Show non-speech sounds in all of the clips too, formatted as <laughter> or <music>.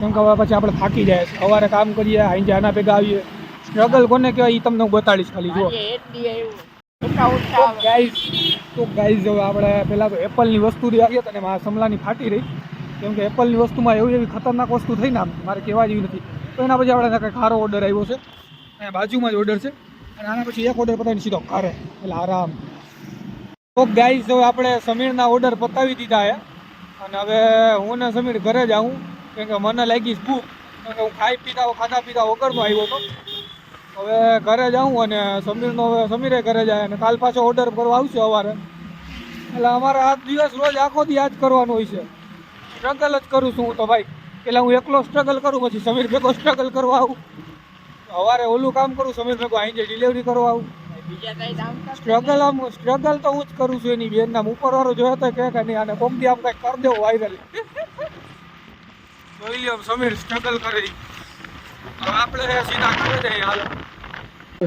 કેમ કે હવે પછી આપણે થાકી જાય છે. સવારે કામ કરીએ અહીં આના ભેગા આવીએ. સ્ટ્રગલ કોને કહેવાય? એ તમને હું બતાડીશ ખાલી જો ગાઈઝ તો ગાઈઝ હવે આપણે પહેલાં તો એપલની વસ્તુ આવી હતી અને મારા સમલાની ફાટી રહી. કેમ કે એપલની વસ્તુમાં એવી એવી ખતરનાક વસ્તુ થઈ ને આમ મારે કહેવા જેવી નથી. તો એના પછી આપણે કંઈક સારો ઓર્ડર આવ્યો છે. અહીંયા બાજુમાં જ ઓર્ડર છે. અને આના પછી એક ઓર્ડર પતાવીને સીધો ઘરે. એટલે આરામ. તો ગાઈઝ હવે આપણે સમીરના ઓર્ડર પતાવી દીધા છે. અને હવે હું ને સમીર ઘરે જ આવું. કેમ કે મને લાગી ભૂખ. કેમ કે હું ખાઈ પીતા ખાતા પીતા વગરનો આવ્યો હતો હવે ઘરે જાઉં અને સમીરનો હવે સમીરે ઘરે જાય અને કાલ પાછો ઓર્ડર કરવા આવશે સવારે. એટલે અમારે આ દિવસ રોજ આખો દી આ કરવાનો હોય છે. સ્ટ્રગલ જ કરું છું હું તો ભાઈ. એટલે હું એકલો સ્ટ્રગલ કરું પછી સમીર ભેગો સ્ટ્રગલ કરવા આવું. સવારે ઓલું કામ કરું સમીર ભેગો અહીં જે ડિલિવરી કરવા આવું. સ્ટ્રગલ આમ સ્ટ્રગલ તો હું જ કરું છું એની બેન નામ ઉપર જોયો તો કે આને કોક દી આમ કંઈક કરી દેવું વાયરલ જોઈ લ્યો સમીર સ્ટ્રગલ કરી. આપણે સીધા ઘરે જઈએ હાલો.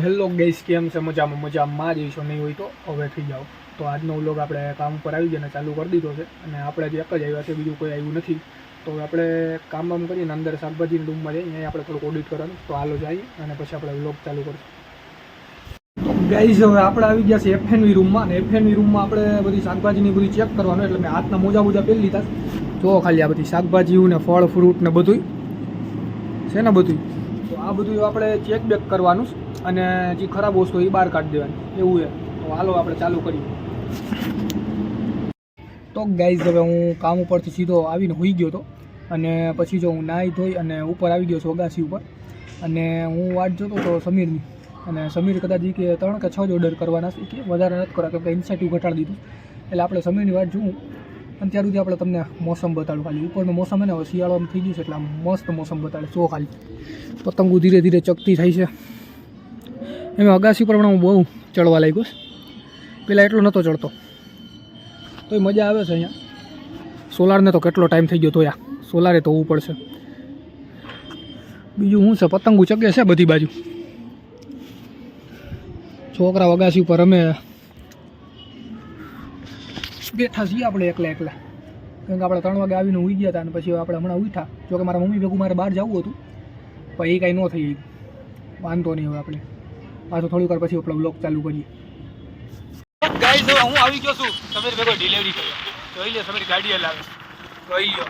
હેલો ગેસ કેમ છે? મજામાં મજામાં. જ છો નહીં હોય તો હવે થઈ જાઓ. તો આજનો વ્લોગ આપણે કામ ઉપર આવી ગયા ચાલુ કરી દીધો છે. અને આપણે જે એક જ આવ્યા છે, બીજું કોઈ આવ્યું નથી. તો આપણે કામ બામ કરીને અંદર શાકભાજીની રૂમમાં જઈએ, અહીંયા આપણે થોડુંક ઓડિટ કરવાનું. તો હાલો જઈએ અને પછી આપણે વ્લોગ ચાલુ કરીશું. ગાઈઝ હવે આપણે આવી ગયા છે એફએનવી રૂમમાં અને એફએનવી રૂમમાં આપણે બધી શાકભાજીની બધી ચેક કરવાનું. એટલે મેં હાથના મોજા મોજા પહેરી લીધા છે. જો ખાલી આ બધી શાકભાજીઓ ને ફળ ફ્રૂટ ને બધું છે ને બધું તો આ બધું આપણે ચેક બેક કરવાનું અને જે ખરાબ વસ્તુ એ બહાર કાઢી દેવાની. એવું છે. તો હાલો આપણે ચાલુ કરીએ. તો ગાઈઝ હવે હું કામ ઉપરથી સીધો આવીને હોઈ ગયો હતો અને પછી જો હું નાહી ધોઈ અને ઉપર આવી ગયો છું ઉપર. અને હું વાટ જોતો હતો સમીરની. અને સમીર કદાચ કે ત્રણ કે છ જ ઓર્ડર કરવાના છે. કે વધારે નથી કરવા કેમ કે ઇન્સેન્ટિવ ઘટાડી દીધું એટલે આપણે સમીરની વાત જોઉં. અને ત્યાર સુધી આપણે તમને મોસમ બતાડું. ખાલી ઉપરનું મોસમ ને, હવે શિયાળામાં થઈ ગયું છે એટલે મસ્ત મોસમ બતાડે. જો ખાલી. પતંગો ધીરે ધીરે ચકતી થાય છે. એમાં અગાસી પર પણ હું બહુ ચડવા લાગ્યો પહેલાં એટલો નહોતો ચડતો. તોય મજા આવે છે અહીંયા. સોલારને તો કેટલો ટાઈમ થઈ ગયો તો યા સોલારે તો હોવું પડશે. બીજું શું છે? પતંગો ચગે છે બધી બાજુ. છોકરા અગાસી ઉપર અમે બેઠા છીએ આપણે એકલા એકલા. કેમ કે આપણે ત્રણ વાગે આવીને ઉઈ ગયા હતા અને પછી આપણે હમણાં ઉઠ્યા જોકે મારા મમ્મી ભેગું મારે બહાર જવું હતું, પણ એ કાંઈ ન થઈ વાંધો નહીં હવે આપણે. પાછું થોડીક વાર પછી આપણો બ્લોગ ચાલુ કરીએ. ગાઈસ હવે હું આવી ગયો છું. સમીર ભેગો ડિલિવરી કર્યો. જોઈ લે, સમીર ગાડી લાવે. જોઈ લો.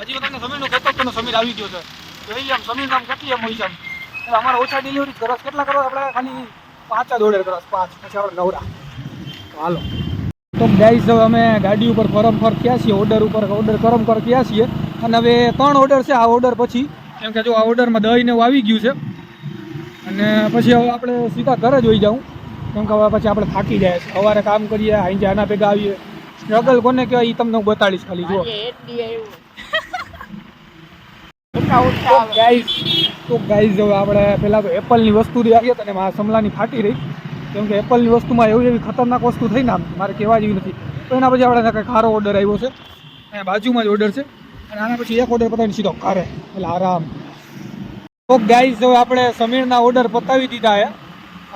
હજી હું તમને સમીરનું કહેતો જ તો સમીર આવી ગયો છે. જોઈ લે, સમીર નામ કેટલી એમ હોય છે એટલે અમારે ઓછા ડિલિવરી કરો કેટલા કરો આપણે ખાલી પાંચ જ ઓર્ડર કરો પાંચ. પછી આપણે નવરા. હાલો. તો ગાઈઝ હવે અમે ગાડી ઉપર ફરમ ફર થયા છીએ ઓર્ડર ઉપર ઓર્ડર કરમ કર થયા છીએ. અને હવે ત્રણ ઓર્ડર છે આ ઓર્ડર પછી. કેમ કે જો આ ઓર્ડરમાં દહીં ને એવું આવી ગયું છે. અને પછી હવે આપણે સીધા ઘરે જ હોઈ જાઉં. કેમ કે હવે પછી આપણે થાકી જાય છે. સવારે કામ કરીએ અહીં આના ભેગા આવીએ. સ્ટ્રગલ કોને કહેવાય એ તમને હું બતાડીશ ખાલી જો ગાઈઝ <laughs> તો ગાઈઝ હવે આપણે પહેલાં તો એપલની વસ્તુ આવી હતી અને મારા સમલાની ફાટી રહી. કેમ કે એપલની વસ્તુમાં એવી એવી ખતરનાક વસ્તુ થઈ ને મારે કહેવા જેવી નથી. તો એના પછી આપણે કંઈક સારો ઓર્ડર આવ્યો છે. અહીંયા બાજુમાં જ ઓર્ડર છે. અને આના પછી એક ઓર્ડર પતાવીને સીધો ઘરે. એટલે આરામ. તો ગાઈઝ હવે આપણે સમીરના ઓર્ડર પતાવી દીધા છે.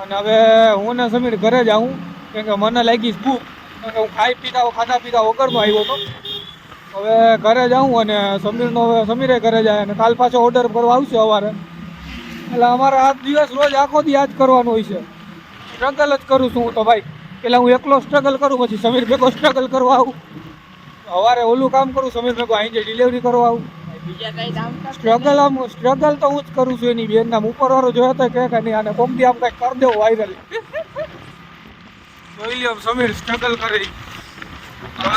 અને હવે હું ને સમીર ઘરે જ આવું. કેમ કે મને લાગી ભૂખ. કેમ કે હું ખાઈ પીતા ખાધા પીતા વગરનો આવ્યો હતો હવે ઘરે જાઉં અને સમીરનો હવે, સમીરે ઘરે જાય અને કાલ પાછો ઓર્ડર કરવા આવશે સવારે. એટલે અમારે આ દિવસ રોજ આખો દી જ કરવાનું હોય છે. સ્ટ્રગલ જ કરું છું હું તો ભાઈ. પેલા હું એકલો સ્ટ્રગલ કરું પછી સમીર ભેગો સ્ટ્રગલ કરવા આવું. સવારે ઓલું કામ કરું સમીર ભેગો અહીં જે ડિલિવરી કરવા આવું. સ્ટ્રગલ આમ સ્ટ્રગલ તો હું જ કરું છું એની બેન નામ ઉપર વાળો જોયો તો કે કે નહીં આને કોમથી આમ કંઈક કરી દેવું વાયરલ જોઈ લ્યો સમીર સ્ટ્રગલ કરી.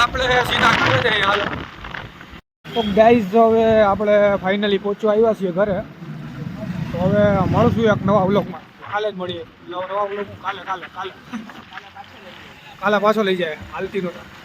આપણે સીધા ઘરે જઈએ હાલો. તો ગાઈઝ હવે આપણે ફાઇનલી પહોંચવા આવ્યા છીએ ઘરે. તો હવે મળશું એક નવા વ્લોગમાં કાલે જ મળીએ. નવા વ્લોગ કાલે કાલે કાલે કાલે પાછો લઈ જાય. હાલતી નહોતા.